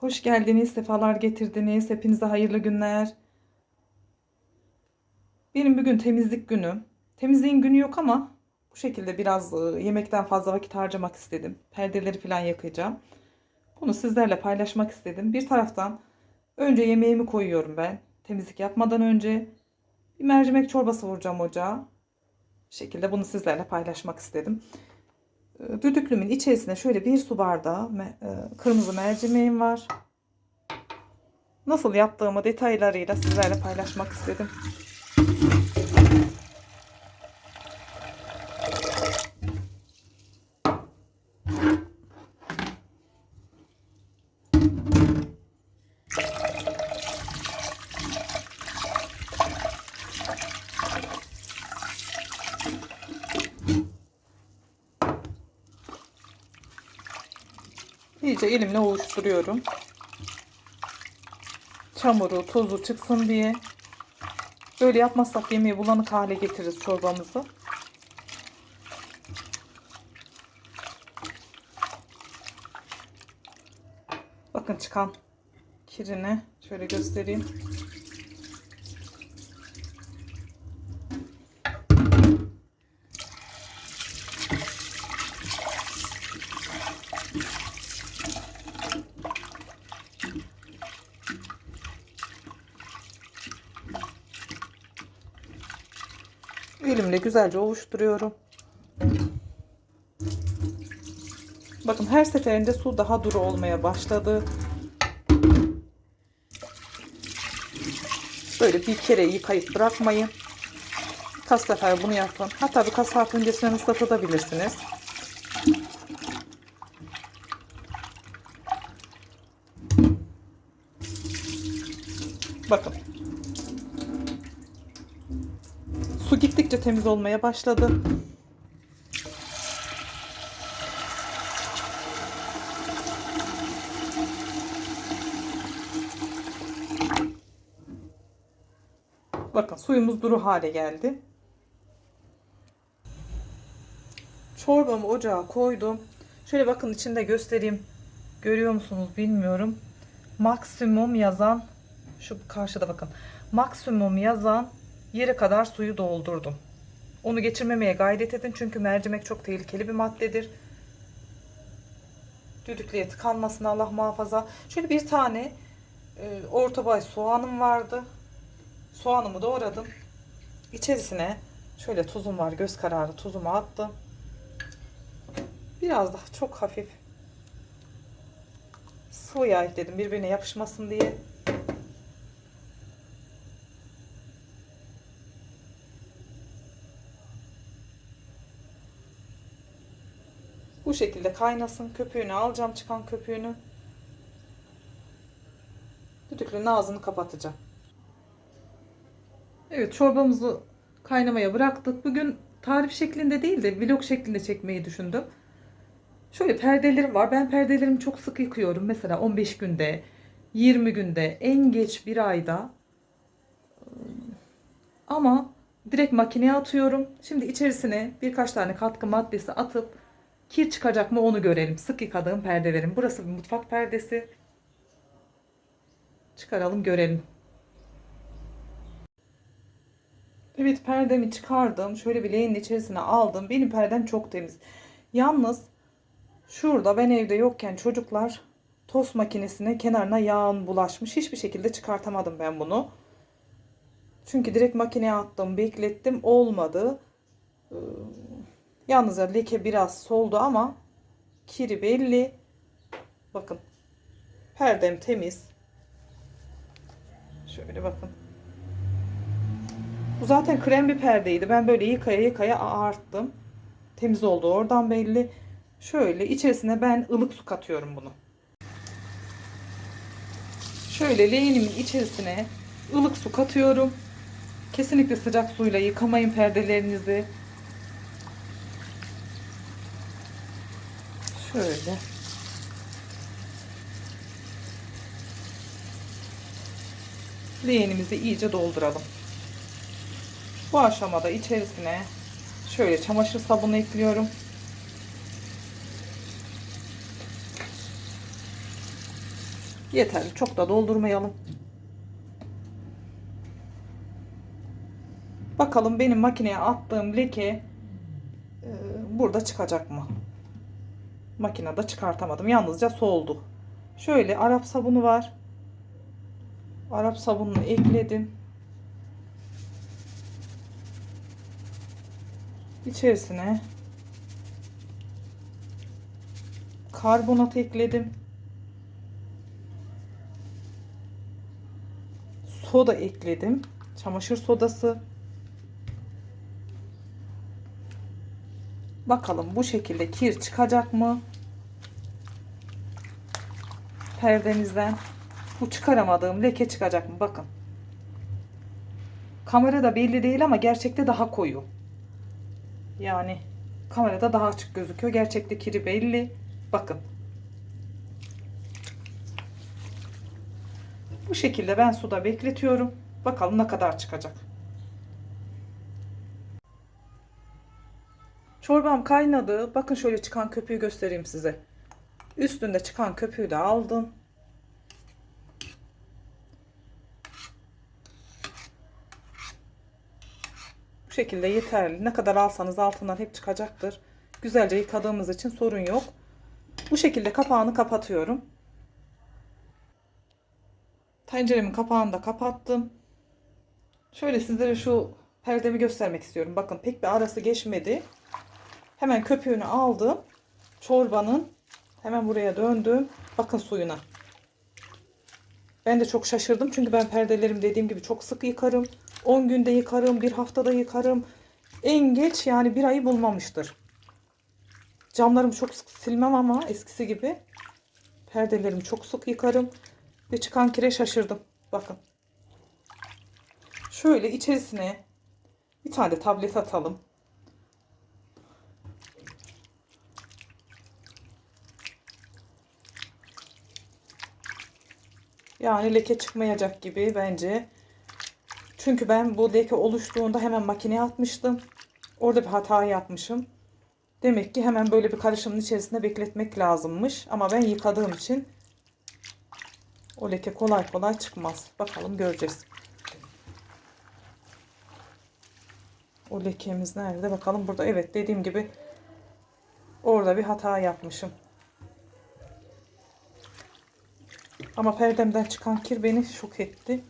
Hoş geldiniz, sefalar getirdiniz. Hepinize hayırlı günler. Benim bugün temizlik günü. Temizliğin günü yok ama bu şekilde biraz e, yemekten fazla vakit harcamak istedim. Perdeleri falan yakacağım. Bunu sizlerle paylaşmak istedim. Bir taraftan önce yemeğimi koyuyorum ben. Temizlik yapmadan önce bir mercimek çorbası vuracağım ocağa. Bu şekilde bunu sizlerle paylaşmak istedim. E, Düdüklümün içerisine şöyle bir su bardağı e, kırmızı mercimeğim var. Nasıl yaptığımı detaylarıyla sizlerle paylaşmak istedim. İyice elimle ovuşturuyorum. Çamuru, tozu çıksın diye. Böyle yapmazsak yemeği bulanık hale getiririz çorbamızı. Bakın çıkan kirini şöyle göstereyim. Elimle güzelce ovuşturuyorum. Bakın her seferinde su daha duru olmaya başladı. Böyle bir kere yıkayıp bırakmayın. Birkaç sefer bunu yapın. Hatta birkaç saat öncesinden ıslatabilirsiniz. Bakın. Su gittikçe temiz olmaya başladı. Bakın suyumuz duru hale geldi. Çorbamı ocağa koydum. Şöyle bakın içinde göstereyim. Görüyor musunuz bilmiyorum. Maksimum yazan şu karşıda bakın. Maksimum yazan yere kadar suyu doldurdum. Onu geçirmemeye gayret edin çünkü mercimek çok tehlikeli bir maddedir. Düdüklüye tıkanmasın Allah muhafaza. Şöyle bir tane e, orta boy soğanım vardı. Soğanımı doğradım. İçerisine şöyle tuzum var göz kararı tuzumu attım. Biraz daha çok hafif sıvı yağ ekledim birbirine yapışmasın diye. Bu şekilde kaynasın. Köpüğünü alacağım çıkan köpüğünü. Düdüklünün ağzını kapatacağım. Evet çorbamızı kaynamaya bıraktık. Bugün tarif şeklinde değil de vlog şeklinde çekmeyi düşündüm. Şöyle perdelerim var. Ben perdelerimi çok sık yıkıyorum. Mesela 15 günde, 20 günde, en geç bir ayda. Ama direkt makineye atıyorum. Şimdi içerisine birkaç tane katkı maddesi atıp kir çıkacak mı onu görelim. Sık yıkadığım perdelerim. Burası bir mutfak perdesi. Çıkaralım görelim. Evet perdemi çıkardım. Şöyle bir leğenin içerisine aldım. Benim perdem çok temiz. Yalnız şurada ben evde yokken çocuklar tost makinesine kenarına yağın bulaşmış. Hiçbir şekilde çıkartamadım ben bunu. Çünkü direkt makineye attım, beklettim. Olmadı. Yalnız leke biraz soldu ama kiri belli. Bakın. Perdem temiz. Şöyle bakın. Bu zaten krem bir perdeydi. Ben böyle yıkaya yıkaya arttım. Temiz oldu oradan belli. Şöyle içerisine ben ılık su katıyorum bunu. Şöyle leğenimin içerisine ılık su katıyorum. Kesinlikle sıcak suyla yıkamayın perdelerinizi. Şöyle. Leğenimizi iyice dolduralım. Bu aşamada içerisine şöyle çamaşır sabunu ekliyorum. Yeterli. Çok da doldurmayalım. Bakalım benim makineye attığım leke e, burada çıkacak mı? Makinede çıkartamadım. Yalnızca soldu. Şöyle Arap sabunu var. Arap sabununu ekledim. İçerisine karbonat ekledim. Soda ekledim. Çamaşır sodası. Bakalım bu şekilde kir çıkacak mı? Perdemizden bu çıkaramadığım leke çıkacak mı? Bakın. Kamerada belli değil ama gerçekte daha koyu. Yani kamerada daha açık gözüküyor. Gerçekte kiri belli. Bakın. Bu şekilde ben suda bekletiyorum. Bakalım ne kadar çıkacak. Çorbam kaynadı. Bakın şöyle çıkan köpüğü göstereyim size. Üstünde çıkan köpüğü de aldım. Bu şekilde yeterli. Ne kadar alsanız altından hep çıkacaktır. Güzelce yıkadığımız için sorun yok. Bu şekilde kapağını kapatıyorum. Tenceremin kapağını da kapattım. Şöyle sizlere şu perdemi göstermek istiyorum. Bakın pek bir arası geçmedi. Hemen köpüğünü aldım. Çorbanın hemen buraya döndüm. Bakın suyuna. Ben de çok şaşırdım. Çünkü ben perdelerimi dediğim gibi çok sık yıkarım. 10 günde yıkarım. Bir haftada yıkarım. En geç yani bir ayı bulmamıştır. Camlarımı çok sık silmem ama eskisi gibi. Perdelerimi çok sık yıkarım. Ve çıkan kire şaşırdım. Bakın. Şöyle içerisine bir tane de tablet atalım. Yani leke çıkmayacak gibi bence. Çünkü ben bu leke oluştuğunda hemen makineye atmıştım. Orada bir hata yapmışım. Demek ki hemen böyle bir karışımın içerisinde bekletmek lazımmış. Ama ben yıkadığım için o leke kolay kolay çıkmaz. Bakalım göreceğiz. O lekemiz nerede? Bakalım burada. Evet dediğim gibi orada bir hata yapmışım. Ama perdemden çıkan kir beni şok etti.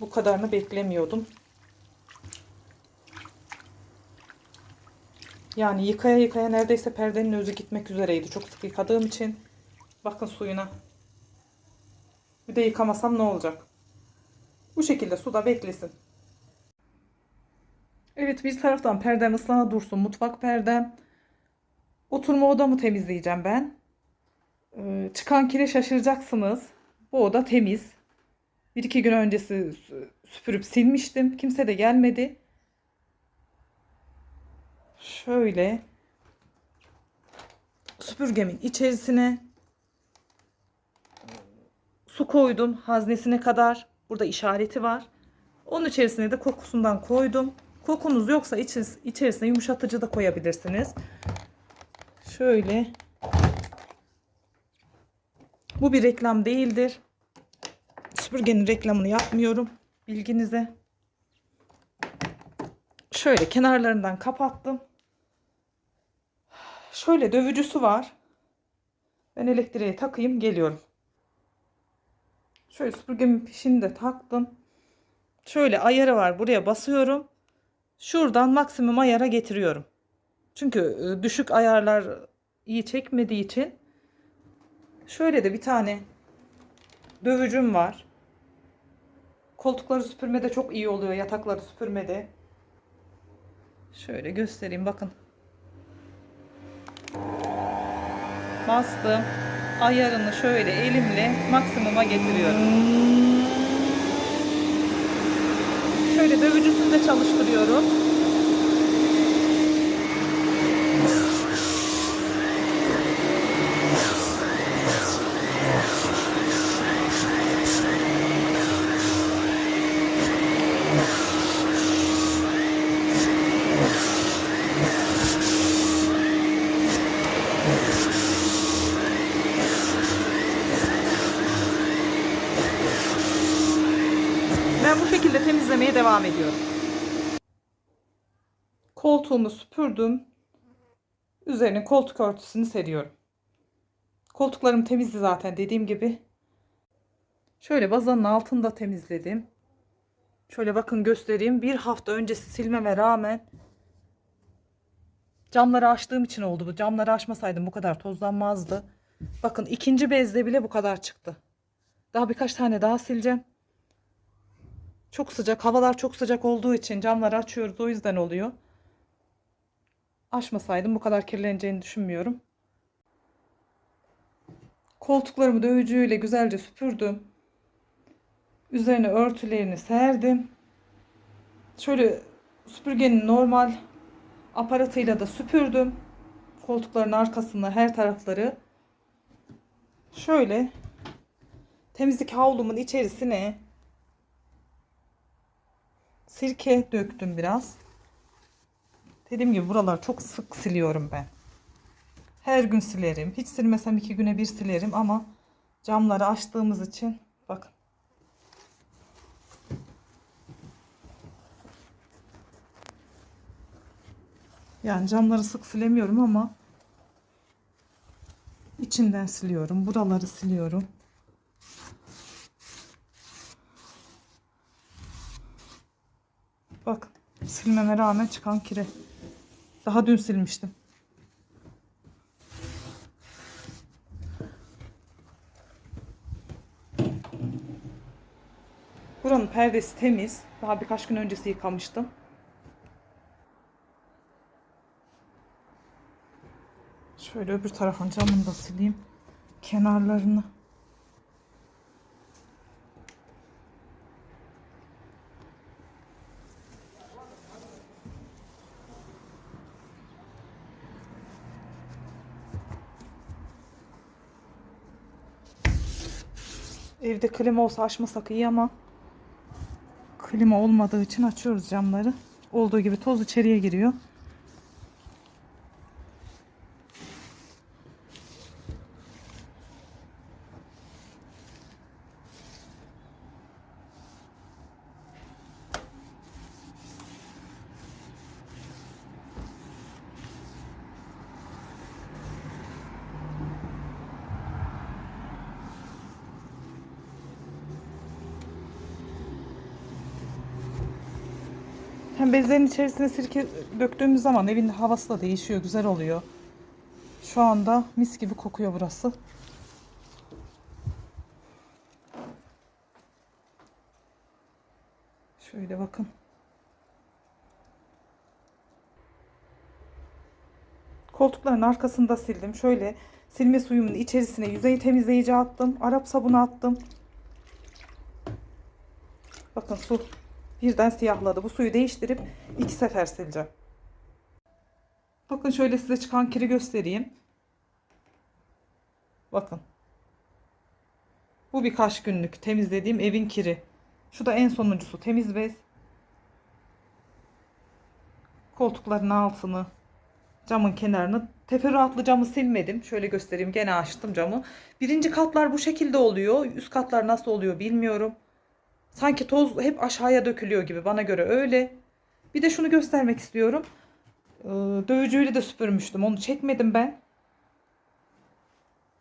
Bu kadarını beklemiyordum. Yani yıkaya yıkaya neredeyse perdenin özü gitmek üzereydi. Çok sık yıkadığım için. Bakın suyuna. Bir de yıkamasam ne olacak? Bu şekilde suda beklesin. Evet bir taraftan perdem ıslana dursun. Mutfak perdem. Oturma odamı temizleyeceğim ben. Ee, çıkan kire şaşıracaksınız. Bu oda temiz. Bir iki gün öncesi süpürüp silmiştim. Kimse de gelmedi. Şöyle süpürgemin içerisine su koydum haznesine kadar. Burada işareti var. Onun içerisine de kokusundan koydum. Kokunuz yoksa içerisine yumuşatıcı da koyabilirsiniz. Şöyle. Bu bir reklam değildir. Süpürgenin reklamını yapmıyorum. Bilginize. Şöyle kenarlarından kapattım. Şöyle dövücüsü var. Ben elektriğe takayım geliyorum. Şöyle süpürgemin pişini de taktım. Şöyle ayarı var. Buraya basıyorum. Şuradan maksimum ayara getiriyorum. Çünkü e, düşük ayarlar iyi çekmediği için şöyle de bir tane dövücüm var. Koltukları süpürmede çok iyi oluyor. Yatakları süpürmede. Şöyle göstereyim bakın. Bastım. Ayarını şöyle elimle maksimuma getiriyorum. Şöyle dövücüsünü de çalıştırıyorum. Devam ediyorum. Koltuğumu süpürdüm. Üzerine koltuk örtüsünü seriyorum. Koltuklarım temizdi zaten dediğim gibi. Şöyle bazanın altını da temizledim. Şöyle bakın göstereyim. Bir hafta öncesi silmeme rağmen camları açtığım için oldu bu. Camları açmasaydım bu kadar tozlanmazdı. Bakın ikinci bezde bile bu kadar çıktı. Daha birkaç tane daha sileceğim. Çok sıcak. Havalar çok sıcak olduğu için camları açıyoruz. O yüzden oluyor. Açmasaydım bu kadar kirleneceğini düşünmüyorum. Koltuklarımı dövücüyle güzelce süpürdüm. Üzerine örtülerini serdim. Şöyle süpürgenin normal aparatıyla da süpürdüm. Koltukların arkasını, her tarafları. Şöyle temizlik havlumun içerisine sirke döktüm biraz. Dediğim gibi buraları çok sık siliyorum ben. Her gün silerim. Hiç silmesem iki güne bir silerim ama camları açtığımız için bakın. Yani camları sık silemiyorum ama içinden siliyorum. Buraları siliyorum. Silmeme rağmen çıkan kire. Daha dün silmiştim. Buranın perdesi temiz. Daha birkaç gün öncesi yıkamıştım. Şöyle öbür tarafın camını da sileyim. Kenarlarını. Evde klima olsa açmasak iyi ama klima olmadığı için açıyoruz camları. Olduğu gibi toz içeriye giriyor. Hem bezlerin içerisine sirke döktüğümüz zaman evin havası da değişiyor, güzel oluyor. Şu anda mis gibi kokuyor burası. Şöyle bakın. Koltukların arkasını da sildim. Şöyle silme suyumun içerisine yüzey temizleyici attım. Arap sabunu attım. Bakın su birden siyahladı. Bu suyu değiştirip iki sefer sileceğim. Bakın şöyle size çıkan kiri göstereyim. Bakın. Bu birkaç günlük temizlediğim evin kiri. Şu da en sonuncusu temiz bez. Koltukların altını, camın kenarını, teferruatlı camı silmedim. Şöyle göstereyim. Gene açtım camı. Birinci katlar bu şekilde oluyor. Üst katlar nasıl oluyor bilmiyorum. Sanki toz hep aşağıya dökülüyor gibi bana göre öyle. Bir de şunu göstermek istiyorum. Ee, Dövücüyle de süpürmüştüm. Onu çekmedim ben.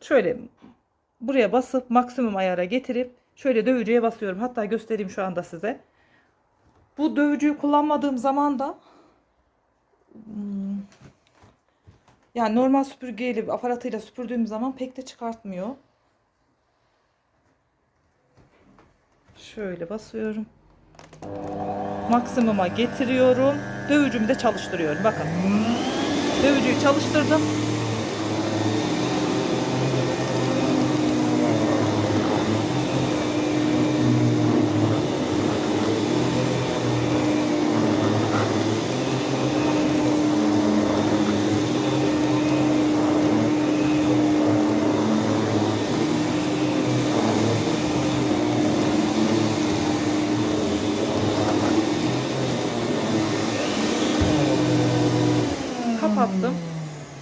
Şöyle buraya basıp maksimum ayara getirip şöyle dövücüye basıyorum. Hatta göstereyim şu anda size. Bu dövücüyü kullanmadığım zaman da hmm, yani normal süpürgeyle aparatıyla süpürdüğüm zaman pek de çıkartmıyor. Şöyle basıyorum. Maksimuma getiriyorum. Dövücümü de çalıştırıyorum. Bakın. Dövücüyü çalıştırdım. kapattım.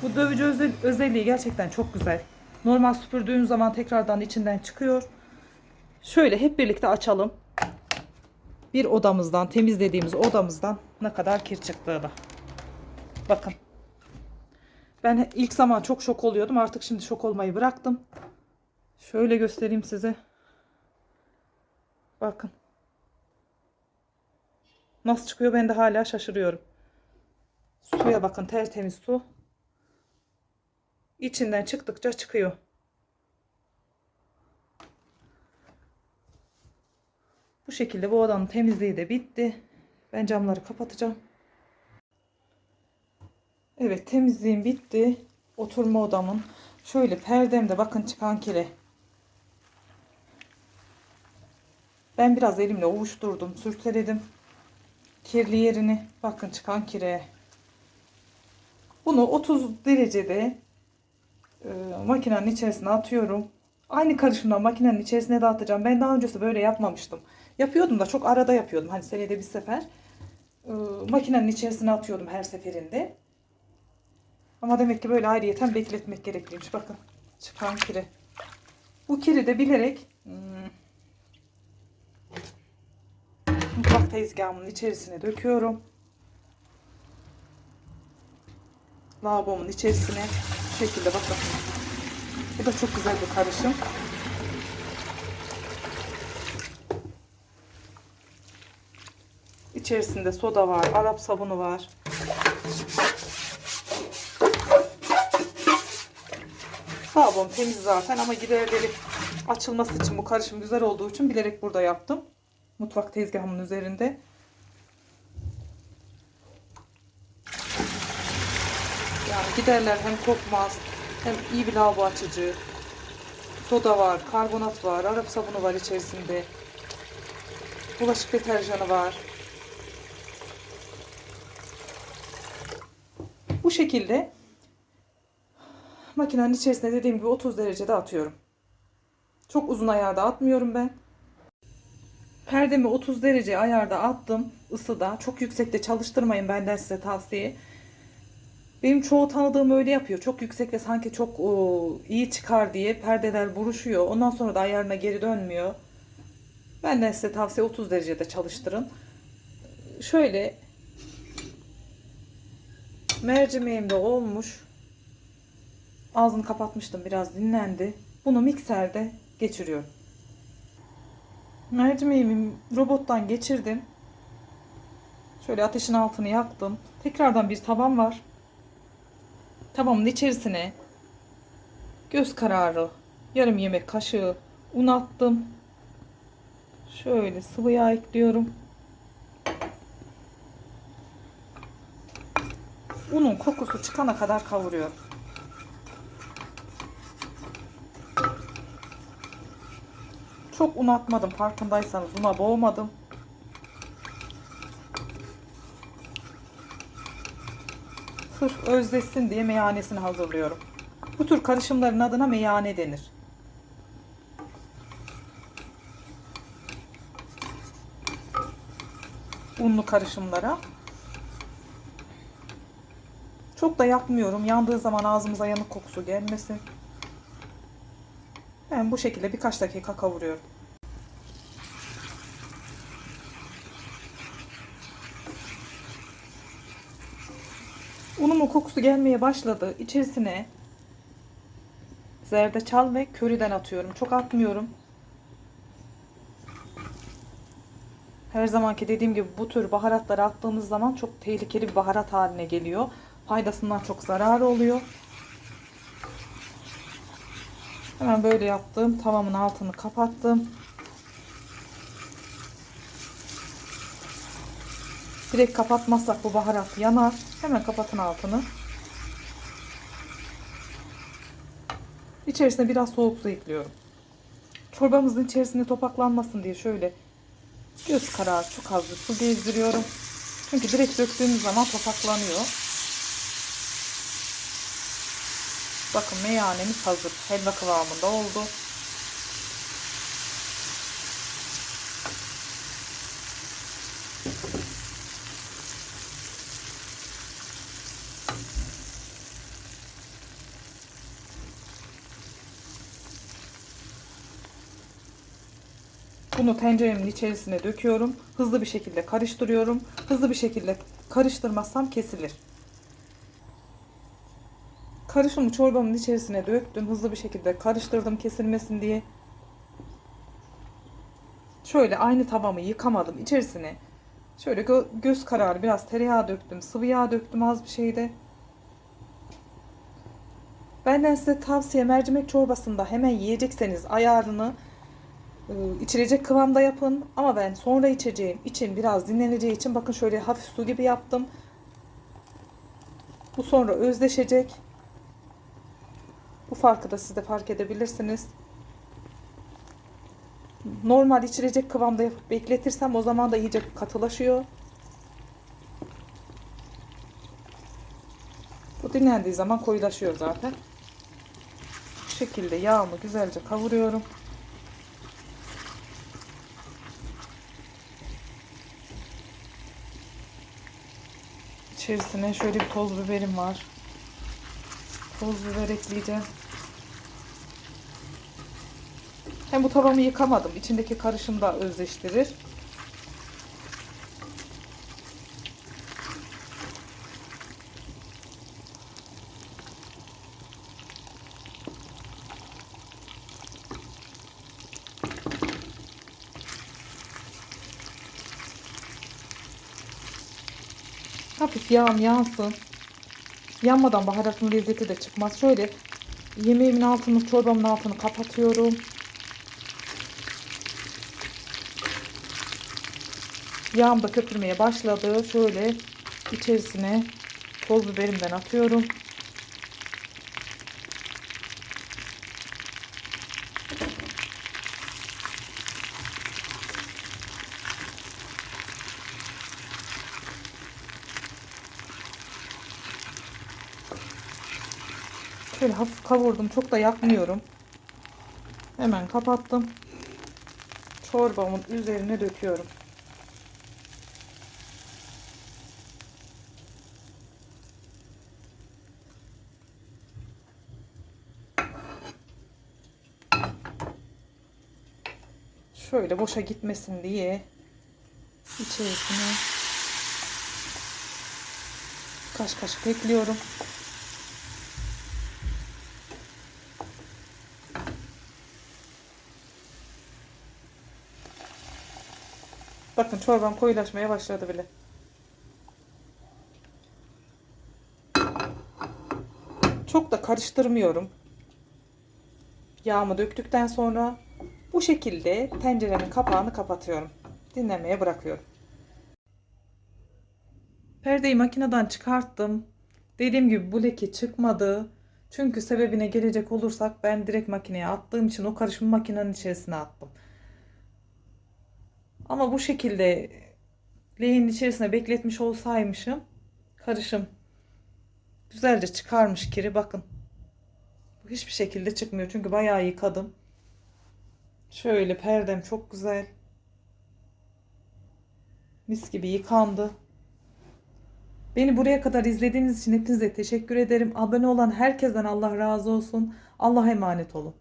Bu dövücü özel, özelliği gerçekten çok güzel. Normal süpürdüğün zaman tekrardan içinden çıkıyor. Şöyle hep birlikte açalım. bir odamızdan temizlediğimiz odamızdan ne kadar kir çıktığını. Bakın. Ben ilk zaman çok şok oluyordum. Artık şimdi şok olmayı bıraktım. Şöyle göstereyim size. Bakın. Nasıl çıkıyor ben de hala şaşırıyorum. Suya bakın tertemiz su. İçinden çıktıkça çıkıyor. Bu şekilde bu odanın temizliği de bitti. Ben camları kapatacağım. Evet temizliğim bitti. Oturma odamın. Şöyle perdemde bakın çıkan kire. Ben biraz elimle ovuşturdum, sürteledim. Kirli yerini bakın çıkan kire. Bunu 30 derecede e, makinenin içerisine atıyorum. Aynı karışımdan makinenin içerisine de atacağım. Ben daha öncesi böyle yapmamıştım. Yapıyordum da çok arada yapıyordum. Hani senede bir sefer. E, makinenin içerisine atıyordum her seferinde. Ama demek ki böyle ayrıyeten bekletmek gerekliymiş. Bakın çıkan kiri. Bu kiri de bilerek hmm, mutfak tezgahımın içerisine döküyorum. Lavabomun içerisine bu şekilde bakın. Bu da çok güzel bir karışım. İçerisinde soda var, Arap sabunu var. Lavabom temiz zaten ama giderleri açılması için bu karışım güzel olduğu için bilerek burada yaptım. Mutfak tezgahımın üzerinde. Yani giderler hem kokmaz hem iyi bir lavabo açıcı. Soda var, karbonat var, Arap sabunu var içerisinde. Bulaşık deterjanı var. Bu şekilde makinenin içerisine dediğim gibi 30 derecede atıyorum. Çok uzun ayarda atmıyorum ben. Perdemi 30 derece ayarda attım ısıda. Çok yüksekte çalıştırmayın benden size tavsiye. Benim çoğu tanıdığım öyle yapıyor. Çok yüksek ve sanki çok o, iyi çıkar diye perdeler buruşuyor. Ondan sonra da ayarına geri dönmüyor. Benden size tavsiye 30 derecede çalıştırın. Şöyle mercimeğim de olmuş. Ağzını kapatmıştım biraz dinlendi. Bunu mikserde geçiriyorum. Mercimeğimi robottan geçirdim. Şöyle ateşin altını yaktım. Tekrardan bir tavam var. Tavamın içerisine göz kararı yarım yemek kaşığı un attım. Şöyle sıvı yağ ekliyorum. Unun kokusu çıkana kadar kavuruyorum. Çok un atmadım farkındaysanız una boğmadım. Sırf özleşsin diye meyanesini hazırlıyorum. Bu tür karışımların adına meyane denir. Unlu karışımlara. Çok da yapmıyorum. Yandığı zaman ağzımıza yanık kokusu gelmesin. Ben bu şekilde birkaç dakika kavuruyorum. Kokusu gelmeye başladı. İçerisine zerdeçal ve köriden atıyorum. Çok atmıyorum. Her zamanki dediğim gibi bu tür baharatları attığımız zaman çok tehlikeli bir baharat haline geliyor. Faydasından çok zararı oluyor. Hemen böyle yaptım. Tavamın altını kapattım. Direkt kapatmazsak bu baharat yanar. Hemen kapatın altını. İçerisine biraz soğuk su ekliyorum. Çorbamızın içerisinde topaklanmasın diye şöyle göz kararı çok az su gezdiriyorum. Çünkü direkt döktüğümüz zaman topaklanıyor. Bakın meyanemiz hazır. Helva kıvamında oldu. Bunu tenceremin içerisine döküyorum. Hızlı bir şekilde karıştırıyorum. Hızlı bir şekilde karıştırmazsam kesilir. Karışımı çorbamın içerisine döktüm. Hızlı bir şekilde karıştırdım kesilmesin diye. Şöyle aynı tavamı yıkamadım. İçerisine şöyle gö- göz kararı biraz tereyağı döktüm. Sıvı yağ döktüm az bir şeyde. Benden size tavsiye mercimek çorbasında hemen yiyecekseniz ayarını içilecek kıvamda yapın. Ama ben sonra içeceğim için biraz dinleneceği için bakın şöyle hafif su gibi yaptım. Bu sonra özleşecek. Bu farkı da siz de fark edebilirsiniz. Normal içilecek kıvamda yapıp bekletirsem o zaman da iyice katılaşıyor. Bu dinlendiği zaman koyulaşıyor zaten. Bu şekilde yağımı güzelce kavuruyorum. İçerisine şöyle bir toz biberim var. Toz biber ekleyeceğim. Hem bu tavamı yıkamadım. İçindeki karışım da özleştirir. Hafif yağım yansın. Yanmadan baharatın lezzeti de çıkmaz. Şöyle yemeğimin altını, çorbamın altını kapatıyorum. Yağım da köpürmeye başladı. Şöyle içerisine toz biberimden atıyorum. Şöyle hafif kavurdum. Çok da yakmıyorum. Hemen kapattım. Çorbamın üzerine döküyorum. Şöyle boşa gitmesin diye içerisine kaş kaşık ekliyorum. Bakın çorbam koyulaşmaya başladı bile. Çok da karıştırmıyorum. Yağımı döktükten sonra bu şekilde tenceremin kapağını kapatıyorum. Dinlemeye bırakıyorum. Perdeyi makineden çıkarttım. Dediğim gibi bu leke çıkmadı. Çünkü sebebine gelecek olursak ben direkt makineye attığım için o karışımı makinenin içerisine attım. Ama bu şekilde leğenin içerisine bekletmiş olsaymışım karışım güzelce çıkarmış kiri bakın. Hiçbir şekilde çıkmıyor çünkü bayağı yıkadım. Şöyle perdem çok güzel. Mis gibi yıkandı. Beni buraya kadar izlediğiniz için hepinize teşekkür ederim. Abone olan herkesten Allah razı olsun. Allah'a emanet olun.